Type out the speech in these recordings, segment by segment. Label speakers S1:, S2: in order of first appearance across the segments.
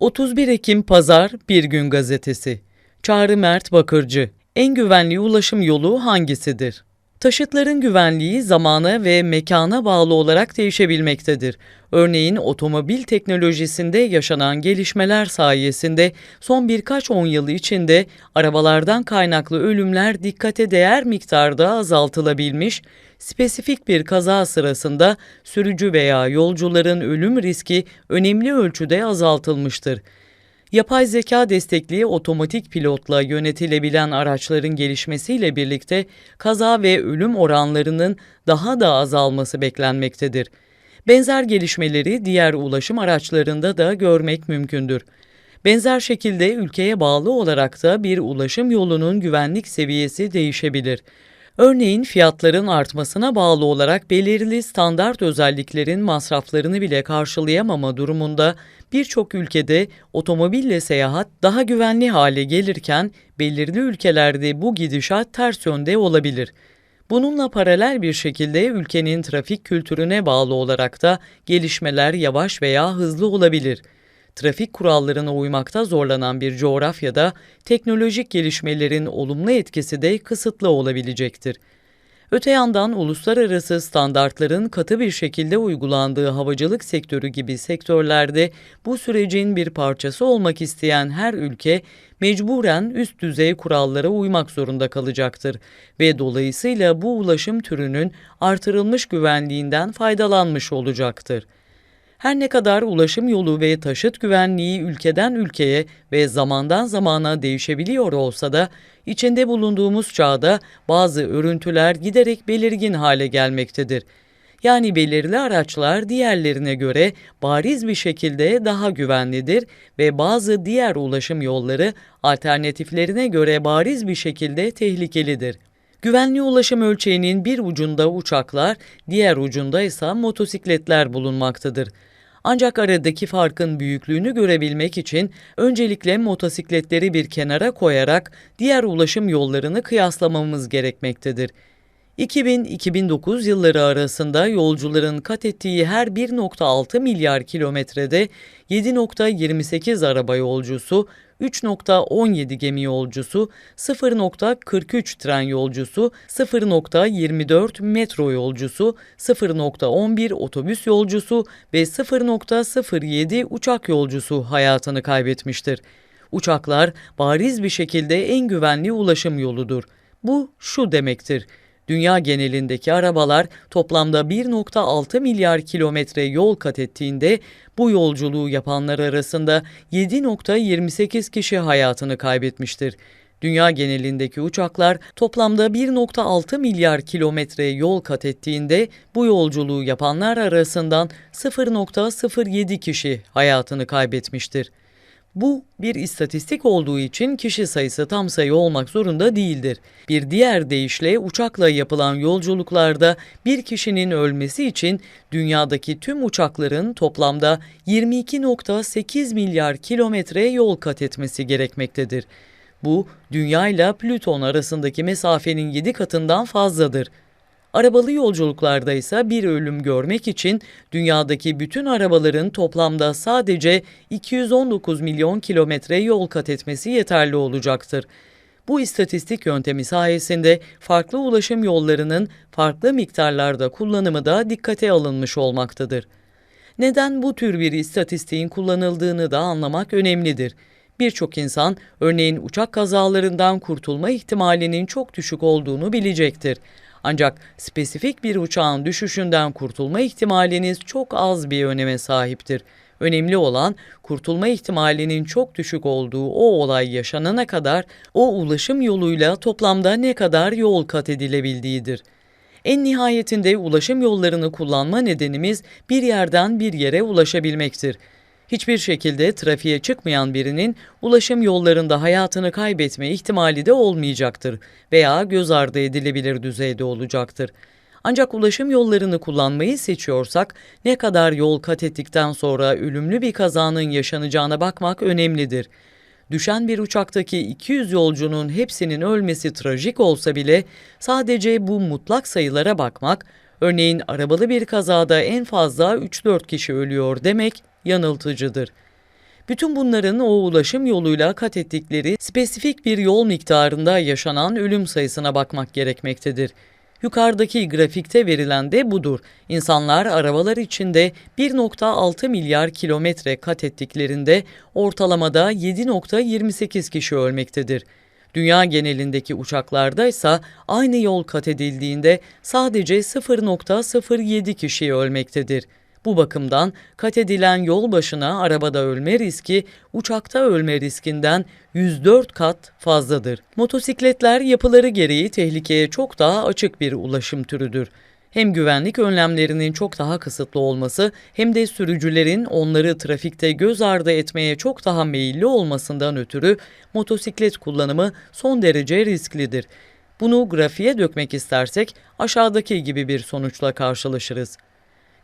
S1: 31 Ekim Pazar Bir Gün Gazetesi Çağrı Mert Bakırcı En güvenli ulaşım yolu hangisidir? Taşıtların güvenliği zamana ve mekana bağlı olarak değişebilmektedir. Örneğin otomobil teknolojisinde yaşanan gelişmeler sayesinde son birkaç on yıl içinde arabalardan kaynaklı ölümler dikkate değer miktarda azaltılabilmiş, spesifik bir kaza sırasında sürücü veya yolcuların ölüm riski önemli ölçüde azaltılmıştır. Yapay zeka destekli otomatik pilotla yönetilebilen araçların gelişmesiyle birlikte kaza ve ölüm oranlarının daha da azalması beklenmektedir. Benzer gelişmeleri diğer ulaşım araçlarında da görmek mümkündür. Benzer şekilde ülkeye bağlı olarak da bir ulaşım yolunun güvenlik seviyesi değişebilir. Örneğin fiyatların artmasına bağlı olarak belirli standart özelliklerin masraflarını bile karşılayamama durumunda birçok ülkede otomobille seyahat daha güvenli hale gelirken belirli ülkelerde bu gidişat ters yönde olabilir. Bununla paralel bir şekilde ülkenin trafik kültürüne bağlı olarak da gelişmeler yavaş veya hızlı olabilir. Trafik kurallarına uymakta zorlanan bir coğrafyada teknolojik gelişmelerin olumlu etkisi de kısıtlı olabilecektir. Öte yandan uluslararası standartların katı bir şekilde uygulandığı havacılık sektörü gibi sektörlerde bu sürecin bir parçası olmak isteyen her ülke mecburen üst düzey kurallara uymak zorunda kalacaktır ve dolayısıyla bu ulaşım türünün artırılmış güvenliğinden faydalanmış olacaktır. Her ne kadar ulaşım yolu ve taşıt güvenliği ülkeden ülkeye ve zamandan zamana değişebiliyor olsa da içinde bulunduğumuz çağda bazı örüntüler giderek belirgin hale gelmektedir. Yani belirli araçlar diğerlerine göre bariz bir şekilde daha güvenlidir ve bazı diğer ulaşım yolları alternatiflerine göre bariz bir şekilde tehlikelidir. Güvenli ulaşım ölçeğinin bir ucunda uçaklar, diğer ucunda ise motosikletler bulunmaktadır. Ancak aradaki farkın büyüklüğünü görebilmek için öncelikle motosikletleri bir kenara koyarak diğer ulaşım yollarını kıyaslamamız gerekmektedir. 2000-2009 yılları arasında yolcuların kat ettiği her 1.6 milyar kilometrede 7.28 araba yolcusu, 3.17 gemi yolcusu, 0.43 tren yolcusu, 0.24 metro yolcusu, 0.11 otobüs yolcusu ve 0.07 uçak yolcusu hayatını kaybetmiştir. Uçaklar bariz bir şekilde en güvenli ulaşım yoludur. Bu şu demektir. Dünya genelindeki arabalar toplamda 1.6 milyar kilometre yol kat ettiğinde bu yolculuğu yapanlar arasında 7.28 kişi hayatını kaybetmiştir. Dünya genelindeki uçaklar toplamda 1.6 milyar kilometre yol kat ettiğinde bu yolculuğu yapanlar arasından 0.07 kişi hayatını kaybetmiştir. Bu bir istatistik olduğu için kişi sayısı tam sayı olmak zorunda değildir. Bir diğer deyişle uçakla yapılan yolculuklarda bir kişinin ölmesi için dünyadaki tüm uçakların toplamda 22.8 milyar kilometre yol kat etmesi gerekmektedir. Bu dünya ile Plüton arasındaki mesafenin 7 katından fazladır. Arabalı yolculuklarda ise bir ölüm görmek için dünyadaki bütün arabaların toplamda sadece 219 milyon kilometre yol kat etmesi yeterli olacaktır. Bu istatistik yöntemi sayesinde farklı ulaşım yollarının farklı miktarlarda kullanımı da dikkate alınmış olmaktadır. Neden bu tür bir istatistiğin kullanıldığını da anlamak önemlidir. Birçok insan örneğin uçak kazalarından kurtulma ihtimalinin çok düşük olduğunu bilecektir. Ancak spesifik bir uçağın düşüşünden kurtulma ihtimaliniz çok az bir öneme sahiptir. Önemli olan kurtulma ihtimalinin çok düşük olduğu o olay yaşanana kadar o ulaşım yoluyla toplamda ne kadar yol kat edilebildiğidir. En nihayetinde ulaşım yollarını kullanma nedenimiz bir yerden bir yere ulaşabilmektir. Hiçbir şekilde trafiğe çıkmayan birinin ulaşım yollarında hayatını kaybetme ihtimali de olmayacaktır veya göz ardı edilebilir düzeyde olacaktır. Ancak ulaşım yollarını kullanmayı seçiyorsak ne kadar yol kat ettikten sonra ölümlü bir kazanın yaşanacağına bakmak önemlidir. Düşen bir uçaktaki 200 yolcunun hepsinin ölmesi trajik olsa bile sadece bu mutlak sayılara bakmak, örneğin arabalı bir kazada en fazla 3-4 kişi ölüyor demek yanıltıcıdır. Bütün bunların o ulaşım yoluyla kat ettikleri spesifik bir yol miktarında yaşanan ölüm sayısına bakmak gerekmektedir. Yukarıdaki grafikte verilen de budur. İnsanlar arabalar içinde 1.6 milyar kilometre kat ettiklerinde ortalamada 7.28 kişi ölmektedir. Dünya genelindeki uçaklarda ise aynı yol kat edildiğinde sadece 0.07 kişi ölmektedir. Bu bakımdan kat edilen yol başına arabada ölme riski uçakta ölme riskinden 104 kat fazladır. Motosikletler yapıları gereği tehlikeye çok daha açık bir ulaşım türüdür. Hem güvenlik önlemlerinin çok daha kısıtlı olması hem de sürücülerin onları trafikte göz ardı etmeye çok daha meyilli olmasından ötürü motosiklet kullanımı son derece risklidir. Bunu grafiğe dökmek istersek aşağıdaki gibi bir sonuçla karşılaşırız.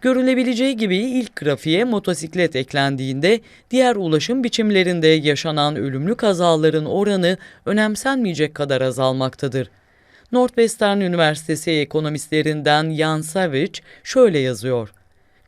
S1: Görülebileceği gibi ilk grafiğe motosiklet eklendiğinde diğer ulaşım biçimlerinde yaşanan ölümlü kazaların oranı önemsenmeyecek kadar azalmaktadır. Northwestern Üniversitesi ekonomistlerinden Jan Savage şöyle yazıyor.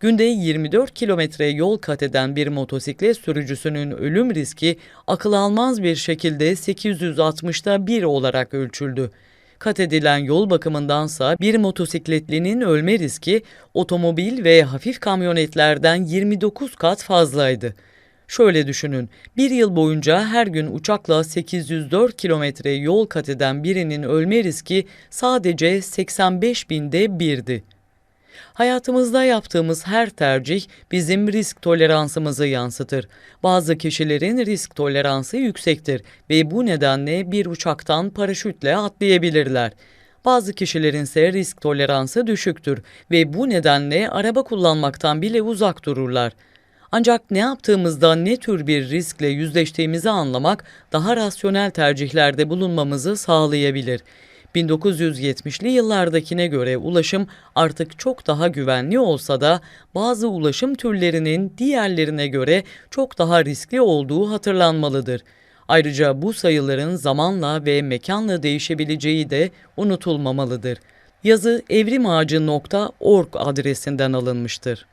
S1: Günde 24 kilometre yol kat eden bir motosiklet sürücüsünün ölüm riski akıl almaz bir şekilde 860'ta 1 olarak ölçüldü. Kat edilen yol bakımındansa bir motosikletlinin ölme riski otomobil ve hafif kamyonetlerden 29 kat fazlaydı. Şöyle düşünün, bir yıl boyunca her gün uçakla 804 kilometre yol kat eden birinin ölme riski sadece 85 binde birdi. Hayatımızda yaptığımız her tercih bizim risk toleransımızı yansıtır. Bazı kişilerin risk toleransı yüksektir ve bu nedenle bir uçaktan paraşütle atlayabilirler. Bazı kişilerin ise risk toleransı düşüktür ve bu nedenle araba kullanmaktan bile uzak dururlar. Ancak ne yaptığımızda ne tür bir riskle yüzleştiğimizi anlamak daha rasyonel tercihlerde bulunmamızı sağlayabilir. 1970'li yıllardakine göre ulaşım artık çok daha güvenli olsa da bazı ulaşım türlerinin diğerlerine göre çok daha riskli olduğu hatırlanmalıdır. Ayrıca bu sayıların zamanla ve mekanla değişebileceği de unutulmamalıdır. Yazı evrimağacı.org adresinden alınmıştır.